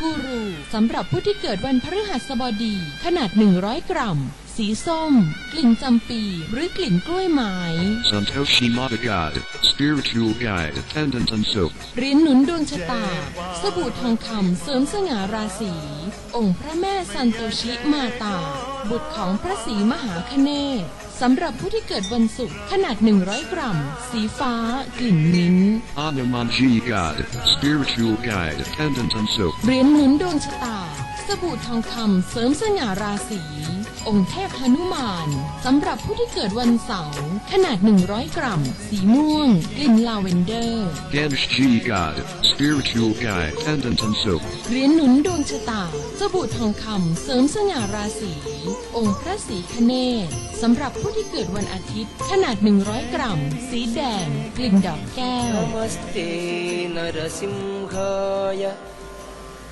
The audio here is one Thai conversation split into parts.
กูรูสำหรับผู้ที่เกิดวันพฤหัสบดี ขนาด 100 กรัม สีส้ม กลิ่นจำปี หรือกลิ่นกล้วยไม้ Santoshi Madagad, Spiritual Guide, Attendant and Soap. เหรียญหนุนดวงชะตา สบู่ทองคำเสริมสง่าราศี องค์พระแม่ซันโตชิมาตา บุตรของพระศรีมหาคเนศ สำหรับผู้ที่เกิดวันศุกร์ขนาด 100 กรัม สีฟ้า กลิ่นมิ้นท์ Anumanji God, Spiritual Guide, Attendant and Soap. เหรียญหนุนดวงชะตา สบู่ทองคำเสริมสง่าราศี องค์เทพหนุมานสำหรับผู้ที่เกิดวันเสาร์ขนาด 100 กรัม สีม่วง กลิ่นลาเวนเดอร์ Dance G God Spiritual Guide Pendant and Soap เหรียญหนุนดวงชะตาสบู่ทองคำเสริมสง่าราศีองค์พระศรีคเนศสำหรับผู้ที่เกิดวันอาทิตย์ ขนาด 100 กรัม สีแดง กลิ่นดอกแก้ว Namaste Narasimhaya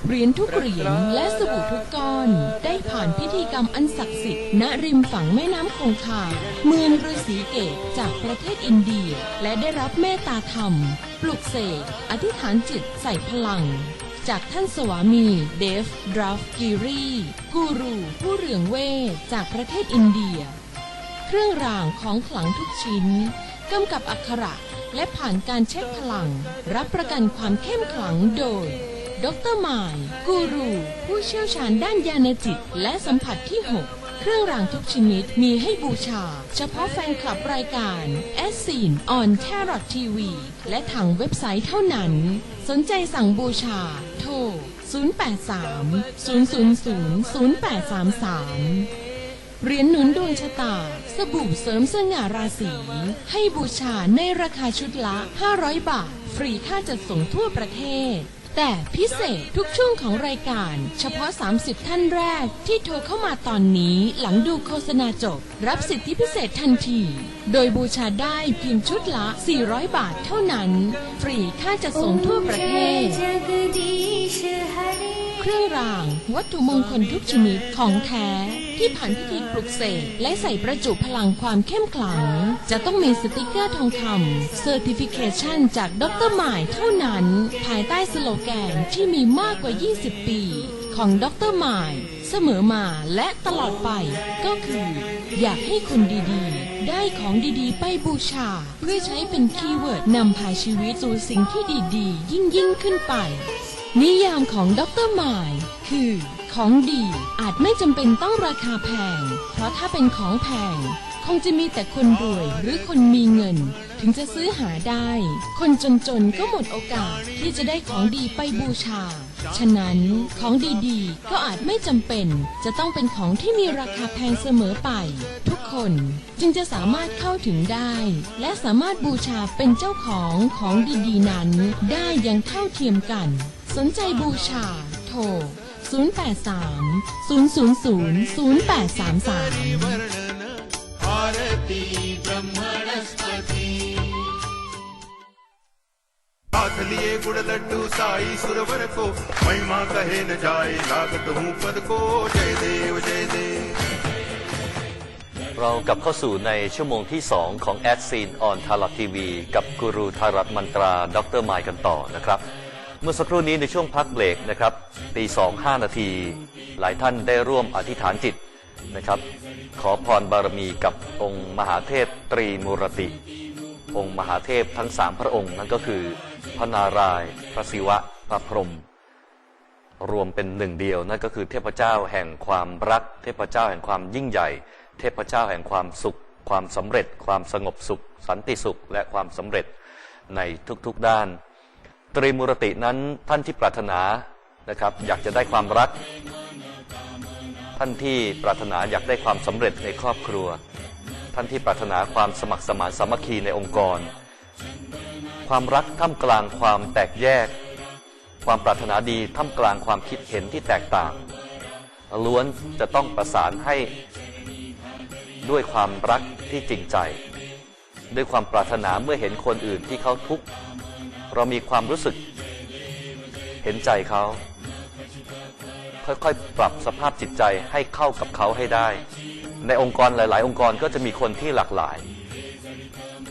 เหรียญทุกเหรียญและสบู่ทุกก้อน ได้ผ่านพิธีกรรมอันศักดิ์สิทธิ์ณริมฝั่งแม่น้ำคงคาเมืองฤาษีเกตจากประเทศอินเดีย และได้รับเมตตาธรรม ปลุกเสกอธิษฐานจิตใส่พลัง จากท่านสวามี เดฟดราฟกิรีกูรูผู้เรืองเวทจากประเทศอินเดีย เครื่องรางของขลังทุกชิ้นกำกับอักขระและผ่านการเช็คพลัง รับประกันความเข้มขลังโดย ดรมายกูรู ผู้เชี่ยวชาญด้านยานจิต และสัมผัสที่ 6 เครื่องรางทุกชนิดมีให้บูชา เฉพาะแฟนคลับรายการแอสซีนออนแทร t ทีวีและทางเว็บไซต์เท่านั้น สนใจสั่งบูชา โทร 083 000 0833เหรียญหนุนดวงชะตา สบู่เสริมสง่าราศีให้บูชาในราคาชุดละ 500 บาท ฟรีค่าจัดส่งทั่วประเทศ แต่พิเศษทุกช่วงของรายการ เฉพาะ 30 ท่านแรกที่โทรเข้ามาตอนนี้หลังดูโฆษณาจบ รับสิทธิพิเศษทันที โดยบูชาได้เพียงชุดละ 400 บาทเท่านั้น ฟรีค่าจะส่งทั่วประเทศ เครื่องรางวัตถุมงคลทุกชนิดของแท้ ที่ผ่านพิธีปลุกเสกและใส่ประจุพลังความเข้มขลัง จะต้องมีสติกเกอร์ทองคำเซอร์ติฟิเคชันจากดรหมายเท่านั้น ภายใต้สโลแกนที่มีมากกว่า 20 ปี ของดรหมาย เสมอมาและตลอดไปก็คือ อยากให้คนดีๆ ได้ของดีๆ ไปบูชา เพื่อใช้เป็นคีย์เวิร์ดนำพาชีวิตสู่สิ่งที่ดีๆ ยิ่งยิ่งๆขึ้นไป นิยามของดรหมายคือ ของดีอาจไม่จำเป็นต้องราคาแพง เพราะถ้าเป็นของแพง คงจะมีแต่คนรวยหรือคนมีเงิน ถึงจะซื้อหาได้ คนจนๆก็หมดโอกาสที่จะได้ของดีไปบูชา ฉะนั้นของดีๆ ก็อาจไม่จำเป็น จะต้องเป็นของที่มีราคาแพงเสมอไป ทุกคนจึงจะสามารถเข้าถึงได้ และสามารถบูชาเป็นเจ้าของของดีๆนั้น ได้อย่างเท่าเทียมกัน สนใจบูชา โทร 083 000 0833 आरती ब्रह्मणस्पति हाथ लिए गुड़ लड्डू साई सुरवर को महिमा कहे न जाए लागत हूँ पद को जय देव जय देव เรากลับเข้าสู่ในชั่วโมงที่ 2 ของแอดซีนออนทารัตทีวีกับกูรูทารัตมันตราดรไมค์กันต่อนะครับ เมื่อสักครู่นี้ในช่วงพักเบรกนะครับตีสองห้านาที หลายท่านได้ร่วมอธิษฐานจิตนะครับ ขอพรบารมีกับองค์มหาเทพตรีมูรติ องค์มหาเทพทั้งสามพระองค์นั่นก็คือ พระนารายณ์พระศิวะพระพรหมรวมเป็นหนึ่งเดียวนั่นก็คือเทพเจ้าแห่งความรัก เทพเจ้าแห่งความยิ่งใหญ่ เทพเจ้าแห่งความสุข ความสำเร็จ ความสงบสุข สันติสุข และความสำเร็จในทุกๆด้าน ตรีมุรตินั้นท่านที่ปรารถนานะครับ อยากจะได้ความรัก ท่านที่ปรารถนาอยากได้ความสำเร็จในครอบครัว ท่านที่ปรารถนาความสมัครสมานสามัคคีในองค์กร ความรักท่ามกลางความแตกแยก ความปรารถนาดีท่ามกลางความคิดเห็นที่แตกต่าง ล้วนจะต้องประสานให้ด้วยความรักที่จริงใจ ด้วยความปรารถนาเมื่อเห็นคนอื่นที่เขาทุกข์ เรามีความรู้สึกเห็นใจเขา ค่อยๆ ปรับสภาพจิตใจให้เข้ากับเขาให้ได้ ในองค์กรหลาย ๆ องค์กรก็จะมีคนที่หลากหลาย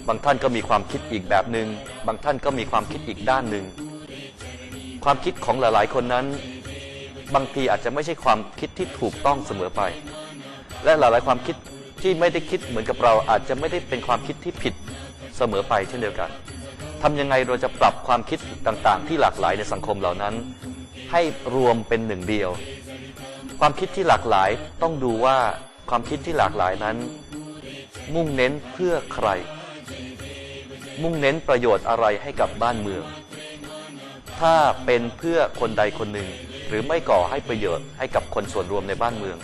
บางท่านก็มีความคิดอีกแบบหนึง่งบางท่านก็มีความคิดอีกด้านหนึ่งความคิดของหลาย ๆ คนนั้น บางทีอาจจะไม่ใช่ความคิดที่ถูกต้องเสมอไป และหลาย ๆ ความคิดที่ไม่ได้คิดเหมือนกับเราอาจจะไม่ได้เป็นความคิดที่ผิดเสมอไปเช่นเดียวกัน ทำยังไงเราจะปรับความคิดต่างๆ ที่หลากหลายในสังคมเหล่านั้น ให้รวมเป็นหนึ่งเดียว ความคิดที่หลากหลายต้องดูว่าความคิดที่หลากหลายนั้น มุ่งเน้นเพื่อใคร มุ่งเน้นประโยชน์อะไรให้กับบ้านเมือง ถ้าเป็นเพื่อคนใดคนหนึ่ง หรือไม่ก่อให้ประโยชน์ให้กับคนส่วนรวมในบ้านเมือง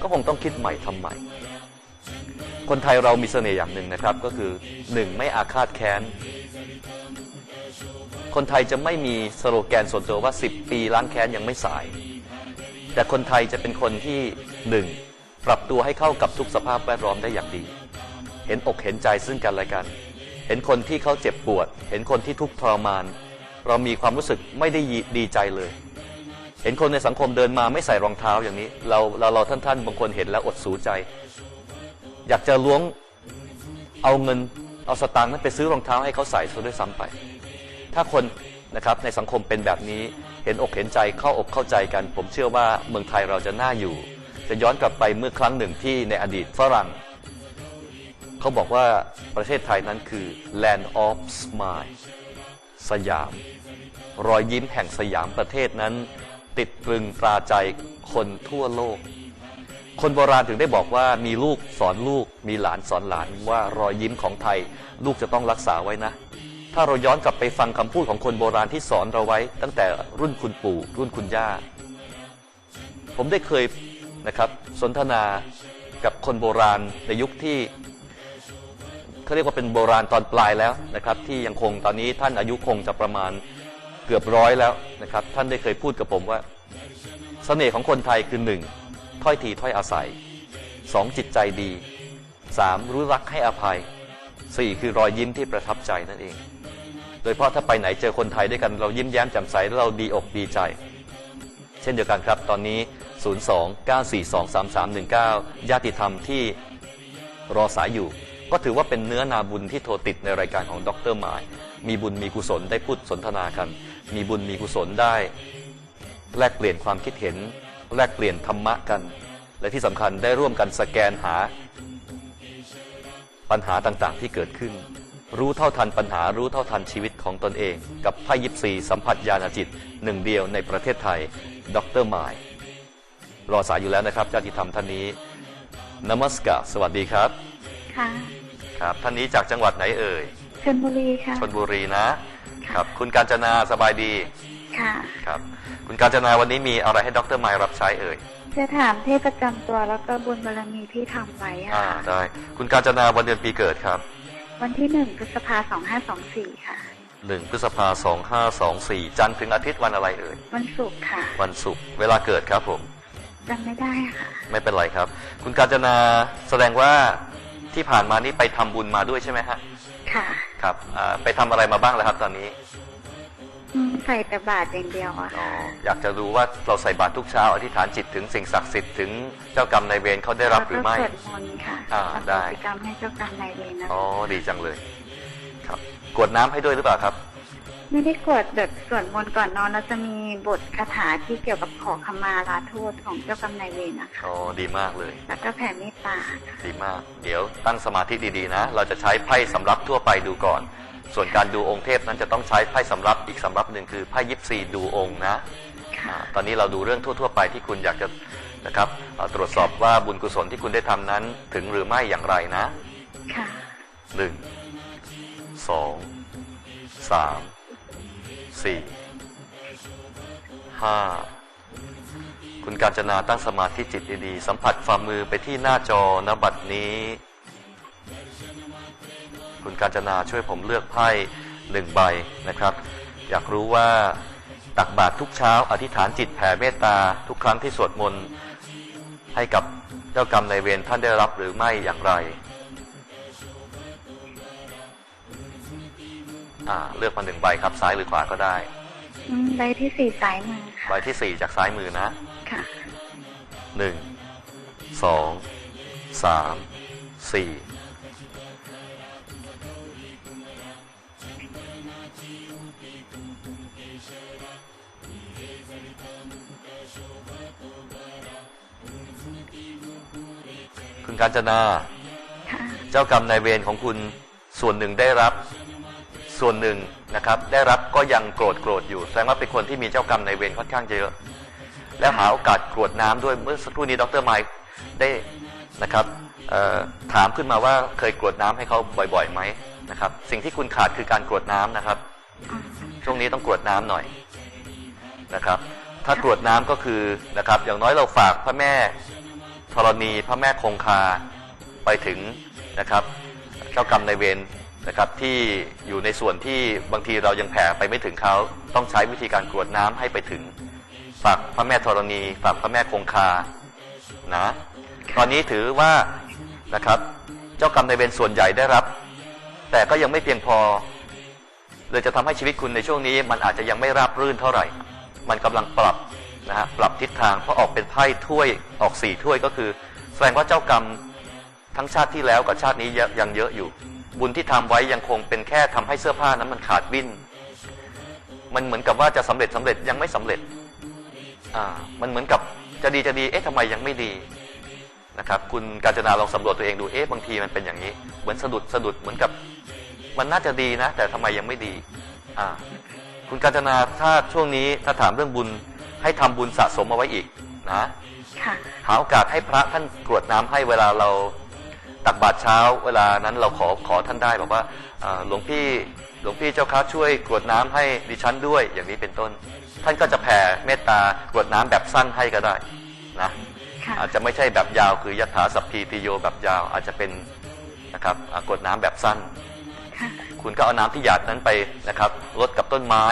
ก็คงต้องคิดใหม่ทำใหม่ คนไทยเรามีเสน่ห์อย่างหนึ่งนะครับ ก็คือหนึ่งไม่อาฆาตแค้น คนไทยจะไม่มีสโลแกนส่วนตัวว่า 10 ปีล้างแค้นยังไม่สาย แต่คนไทยจะเป็นคนที่หนึ่งปรับตัวให้เข้ากับทุกสภาพแวดล้อมได้อย่างดี เห็นอกเห็นใจซึ่งกันและกัน เห็นคนที่เขาเจ็บปวด เห็นคนที่ทุกข์ทรมาน เรามีความรู้สึกไม่ได้ดีใจเลย เห็นคนในสังคมเดินมาไม่ใส่รองเท้าอย่างนี้ เราเราเราท่านท่านบางคนเห็นแล้วอดสูใจ อยากจะล้วงเอาเงิน เอาสตางค์นั้นไปซื้อรองเท้าให้เขาใส่ซะด้วยซ้ำไป ถ้าคนนะครับในสังคมเป็นแบบนี้เห็นอกเห็นใจเข้าอกเข้าใจกัน ผมเชื่อว่าเมืองไทยเราจะน่าอยู่ จะย้อนกลับไปเมื่อครั้งหนึ่งที่ในอดีตฝรั่งเขาบอกว่าประเทศไทยนั้นคือ land of smile สยาม รอยยิ้มแห่งสยามประเทศนั้น ติดตรึงตราใจคนทั่วโลก คนโบราณถึงได้บอกว่ามีลูกสอนลูก มีหลานสอนหลานว่ารอยยิ้มของไทย ลูกจะต้องรักษาไว้นะ ถ้าเราย้อนกลับไปฟังคำพูดของคนโบราณที่สอนเราไว้ ตั้งแต่รุ่นคุณปู่ รุ่นคุณย่า ผมได้เคยนะครับสนทนากับคนโบราณในยุคที่เขาเรียกว่าเป็นโบราณตอนปลายแล้วนะครับ ที่ยังคงตอนนี้ท่านอายุคงจะประมาณเกือบร้อยแล้วนะครับ ท่านได้เคยพูดกับผมว่าเสน่ห์ของคนไทยคือหนึ่ง ถ้อยทีถ้อยอาศัยสองจิตใจดีสามรู้รักให้อภัยสี่คือรอยยิ้มที่ประทับใจนั่นเอง โดยเฉพาะถ้าไปไหนเจอคนไทยด้วยกัน เรายิ้มแย้มแจ่มใสแล้วเราดีอกดีใจ เช่นเดียวกันครับ ตอนนี้ 02-942-3319 ญาติธรรมที่รอสายอยู่ ก็ถือว่าเป็นเนื้อนาบุญที่โทรติดในรายการของดรหมาย มีบุญมีกุศลได้พูดสนทนากัน มีบุญมีกุศลได้ แลกเปลี่ยนความคิดเห็น แลกเปลี่ยนธรรมะกัน และที่สำคัญได้ร่วมกันสแกนหา ปัญหาต่างๆที่เกิดขึ้น รู้เท่าทันปัญหารู้เท่าทันชีวิตของตนเอง กับไพ่ยิปซีสัมผัสญาณจิตหนึ่งเดียวในประเทศไทยดรหมายรอสายอยู่แล้วนะครับญาติธรรมท่านนี้นมัสการสวัสดีครับ ค่ะครับ ท่านนี้จากจังหวัดไหนเอ่ยชลบุรีค่ะชนบุรีนะ ครับ คุณการจนาสบายดี ค่ะ ครับ คุณการจนาวันนี้มีอะไรให้ดรหมายรับใช้เอ่ย จะถามเทพประจำตัวแล้วก็บุญบารมีที่ทำไว้อะอ่า ค่ะ ได้ คุณการจนาวันเดือนปีเกิดครับ วันที่หนึ่งพฤษภาสองห้าสองสี่ค่ะหนึ่งพฤษภาสองห้าสองสี่จันทร์ถึงอาทิตย์วันอะไรเอ่ย วันศุกร์ค่ะวันศุกร์ เวลาเกิดครับผม จำไม่ได้ค่ะ ไม่เป็นไรครับ คุณการจนาแสดงว่าที่ผ่านมานี่ไปทำบุญมาด้วยใช่ไหมฮะ ค่ะ ครับอ่าไปทำอะไรมาบ้างแล้วครับตอนนี้ อืมใส่แต่บาทอย่างเดียวอะอ๋อค่ะอยากจะรู้ว่าเราใส่บาตรทุกเช้า อธิษฐานจิตถึงสิ่งศักดิ์สิทธิ์ถึงเจ้ากรรมนายเวรเขาได้รับหรือไม่ แล้วก็สวดมนต์ค่ะอ่าทำได้กิจกรรมให้เจ้ากรรมนายเวรนะอ๋อดีจังเลย ครับกรวดน้ำให้ด้วยหรือเปล่าครับ ไม่ได้กวดแบบสวดมนต์ก่อนนอนแล้วจะมีบทคาถาที่เกี่ยวกับขอขมาลาโทษของเจ้ากรรมนายเวรนะคะอ๋อดีมากเลย แล้วก็แผ่เมตตาค่ะ ดีมาก เดี๋ยวตั้งสมาธิดีๆนะ เราจะใช้ไพ่สำรับทั่วไปดูก่อน ส่วนการดูองค์เทพนั้นจะต้องใช้ไพ่สำรับอีกสำรับหนึ่งคือไพ่ยิปซีดูองค์นะค่ะอ่าตอนนี้เราดูเรื่องทั่ว ๆ ไปที่คุณอยากจะนะครับเอ่อตรวจสอบว่าบุญกุศลที่คุณได้ทำนั้นถึงหรือไม่อย่างไรนะ ค่ะ หนึ่งสองสามสี่ห้าคุณการจนาตั้งสมาธิจิตดีๆ สัมผัสฝ่ามือไปที่หน้าจอนบัดนี้ คุณการจนาช่วยผมเลือกไพ่หนึ่งใบนะครับ อยากรู้ว่าตักบาตรทุกเช้า อธิษฐานจิตแผ่เมตตา ทุกครั้งที่สวดมนต์ให้กับเจ้ากรรมนายเวรท่านได้รับหรือไม่อย่างไรอ่าเลือกมาหนึ่งใบครับซ้ายหรือขวาก็ได้อืมใบที่สี่สายมือค่ะใบที่สี่จากซ้ายมือนะ ค่ะหนึ่งสองสามสี่ กาญจนาค่ะเจ้ากรรมนายเวรของคุณส่วนหนึ่งได้รับ ส่วนหนึ่งนะครับ ได้รับก็ยังโกรธโกรธอยู่แสดงว่าเป็นคนที่มีเจ้ากรรมนายเวรค่อนข้างเยอะ แล้วหาโอกาสกรวดน้ำด้วยเมื่อสักครู่นี้ดรไมค์ได้นะครับเอ่อถามขึ้นมาว่าเคยกรวดน้ำให้เขาบ่อยๆไหมนะครับ สิ่งที่คุณขาดคือการกรวดน้ำนะครับอ๋อช่วงนี้ต้องกรวดน้ำหน่อยนะครับ ถ้ากรวดน้ำก็คือนะครับ อย่างน้อยเราฝากพระแม่ ธรณีพระแม่คงคาไปถึงนะครับเจ้ากรรมนายเวรนะครับที่อยู่ในส่วนที่บางทีเรายังแผ่ไปไม่ถึงเขาต้องใช้วิธีการกรวดน้ำให้ไปถึงฝากพระแม่ธรณีฝากพระแม่คงคานะตอนนี้ถือว่านะครับเจ้ากรรมนายเวรส่วนใหญ่ได้รับ แต่ก็ยังไม่เพียงพอเลยจะทำให้ชีวิตคุณในช่วงนี้ มันอาจจะยังไม่ราบรื่นเท่าไหร่ มันกำลังปรับ นะฮะปรับทิศทางเพราะออกเป็นไพ่ถ้วยออกสี่ถ้วยก็คือ แสดงว่าเจ้ากรรมทั้งชาติที่แล้วกับชาตินี้ยังเยอะอยู่ บุญที่ทำไว้ยังคงเป็นแค่ทำให้เสื้อผ้านั้นมันขาดวิ่นมันเหมือนกับว่าจะสำเร็จสำเร็จยังไม่สำเร็จอ่ามันเหมือนกับจะดีจะดีเอ๊ะทำไมยังไม่ดีนะครับคุณกาญจนาลองสำรวจตัวเองดูเอ๊ะบางทีมันเป็นอย่างนี้ เหมือนสะดุดสะดุดเหมือนกับ มันน่าจะดีนะ แต่ทำไมยังไม่ดีอ่าคุณกาญจนาถ้าช่วงนี้ถ้าถามเรื่องบุญ ให้ทำบุญสะสมเอาไว้อีกนะค่ะหาโอกาสให้พระท่านกรวดน้ำให้เวลาเราตักบาตรเช้า เวลานั้นเราขอขอท่านได้บอกว่าอ่าหลวงพี่หลวงพี่เจ้าค้าช่วยกรวดน้ำให้ดิฉันด้วย อย่างนี้เป็นต้น ท่านก็จะแผ่เมตตากรวดน้ำแบบสั้นให้ก็ได้นะค่ะอาจจะไม่ใช่แบบยาวคือยถาสัพพีติโยแบบยาวอาจจะเป็นนะครับอ่ากรวดน้ำแบบสั้นค่ะคุณก็เอาน้ำที่หยาดนั้นไปนะครับรดกับต้นไม้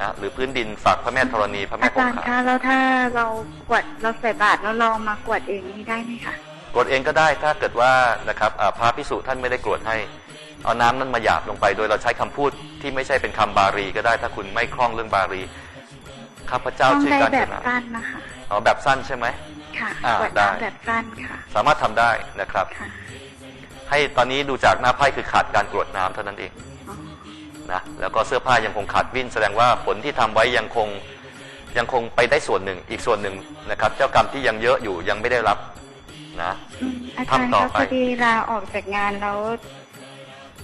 นะหรือพื้นดินฝากพระแม่ธรณีพระแม่อาคงจารย์คาคะแล้วถ้าเรากวดเราใส่บาตรแล้วเรามากวดเองนี่ได้ไหมคะกรวดเองก็ได้ถ้าเกิดว่านะครับอ่าพระพิสุท่านไม่ได้กรวดให้ เอาน้ำนั้นมาหยาบลงไป โดยเราใช้คำพูดที่ไม่ใช่เป็นคำบาลีก็ได้ ถ้าคุณไม่คล่องเรื่องบาลีข้าพเจ้าต้องชื่อได้การแบจบนาสั้นนะคะ เอาแบบสั้นใช่ไหม ค่ะอ่ากวดได้ น้ำแบบสั้นค่ะสามารถทำได้นะครับ ค่ะ ให้ตอนนี้ดูจากหน้าไพ่คือขาดการกรวดน้ำเท่านั้นเองอ๋อ นะแล้วก็เสื้อผ้ายังคงขาดวิ่นแสดงว่าผลที่ทำไว้ยังคงยังคงไปได้ส่วนหนึ่งอีกส่วนหนึ่งนะครับ เจ้ากรรมที่ยังเยอะอยู่ยังไม่ได้รับนะอืมอาจารย์ทำต่อคะไปพอดีลาออกจากงานแล้ว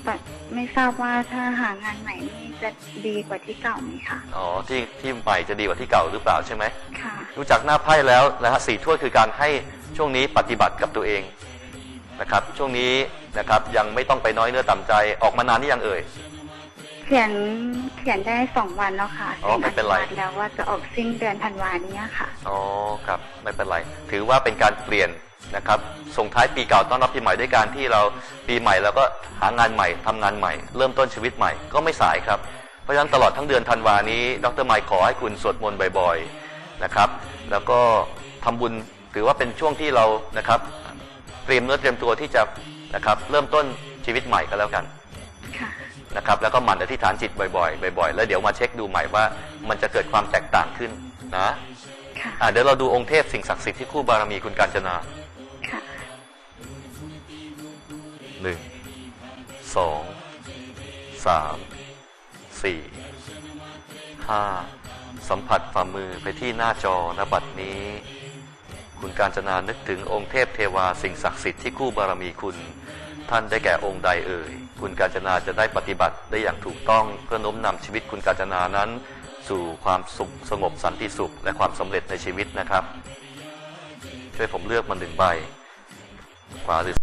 แบบไม่ทราบว่าถ้าหางานใหม่นี่จะดีกว่าที่เก่าไหมคะอ๋อที่ที่ใหม่จะดีกว่าที่เก่าหรือเปล่าใช่ไหมค่ะดูจากหน้าไพ่แล้วนะฮะสี่ถ้วยคือการให้ช่วงนี้ปฏิบัติกับตัวเองนะครับ ช่วงนี้นะครับยังไม่ต้องไปน้อยเนื้อต่ำใจออกมานานนี่ยังเอ่ยเขียนเขียนได้สองวันแล้วค่ะอ๋อไม่เป็นไรซ็อญแล้วว่าจะออกสิ้นเดือนธันวานี้ค่ะ อ๋อครับ ไม่เป็นไร ถือว่าเป็นการเปลี่ยนนะครับ ส่งท้ายปีเก่าต้อนรับปีใหม่ด้วยการที่เราปีใหม่แล้วก็หางานใหม่ทำงานใหม่ เริ่มต้นชีวิตใหม่ก็ไม่สายครับ เพราะฉะนั้นตลอดทั้งเดือนธันวานี้ ดรไมค์ขอให้คุณสวดมนต์บ่อยๆนะครับ แล้วก็ทำบุญถือว่าเป็นช่วงที่เรานะครับเตรียมเนื้อเตรียมตัวที่จะนะครับเริ่มต้นชีวิตใหม่ก็แล้วกัน ค่ะ นะครับแล้วก็หมั่นอธิษฐานจิตบ่อยๆบ่อยๆ แล้วเดี๋ยวมาเช็คดูใหม่ว่ามันจะเกิดความแตกต่างขึ้นนะค่ะอะเดี๋ยวเราดูองค์เทพสิ่งศักดิ์สิทธิ์ที่คู่บารมีคุณกาญจนาค่ะหนึ่งสองสามสี่ห้าสัมผัสฝ่ามือไปที่หน้าจอนบัดนี้ คุณการจนานึกถึงองค์เทพเทวาสิ่งศักดิ์สิทธิ์ที่คู่บารมีคุณ ท่านได้แก่องค์ใดเอ่ย คุณกาจนาจะได้ปฏิบัติได้อย่างถูกต้องเพื่อโน้มนำชีวิตคุณกาจนานั้น สู่ความสุขสงบสันติสุข และความสำเร็จในชีวิตนะครับ ช่วยผมเลือกมาหนึ่งใบ ขวาหรือ